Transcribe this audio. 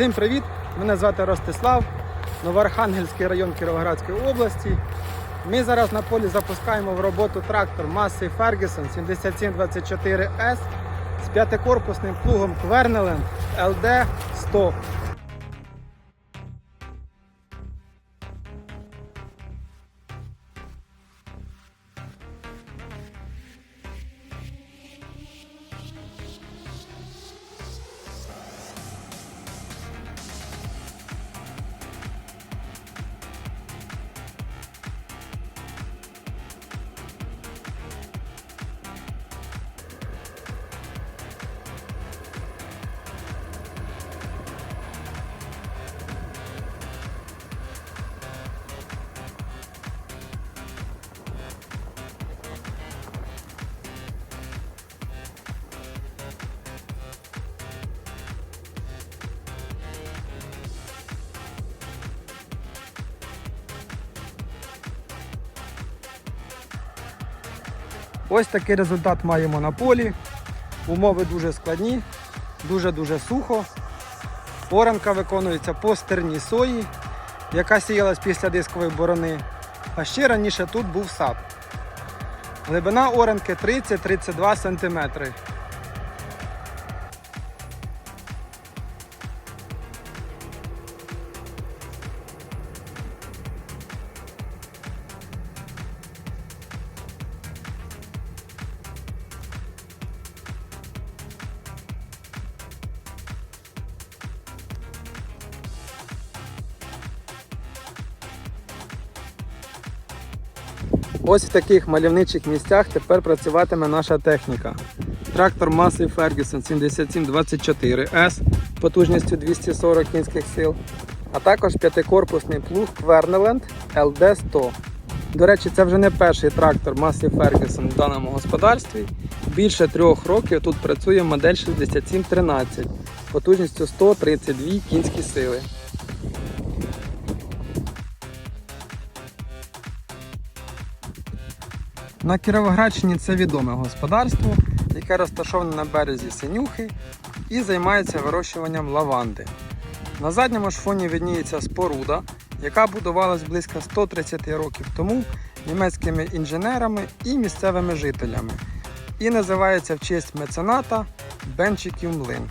Всім привіт! Мене звати Ростислав, Новоархангельський район Кіровоградської області. Ми зараз на полі запускаємо в роботу трактор маси Ferguson 7724S з п'ятикорпусним плугом Квернелен LD100. Ось такий результат маємо на полі. Умови дуже складні, дуже-дуже сухо. Оранка виконується по стерні сої, яка сіялась після дискової борони. А ще раніше тут був сад. Глибина оранки 30-32 см. Ось в таких мальовничих місцях тепер працюватиме наша техніка. Трактор Massey Ferguson 7724S потужністю 240 кінських сил, а також п'ятикорпусний плуг Kverneland LD100. До речі, це вже не перший трактор Massey Ferguson в даному господарстві. Більше трьох років тут працює модель 6713 потужністю 132 кінські сили. На Кіровоградщині це відоме господарство, яке розташоване на березі Синюхи і займається вирощуванням лаванди. На задньому ж фоні видніється споруда, яка будувалась близько 130 років тому німецькими інженерами і місцевими жителями. І називається в честь мецената Бенчиків Млин.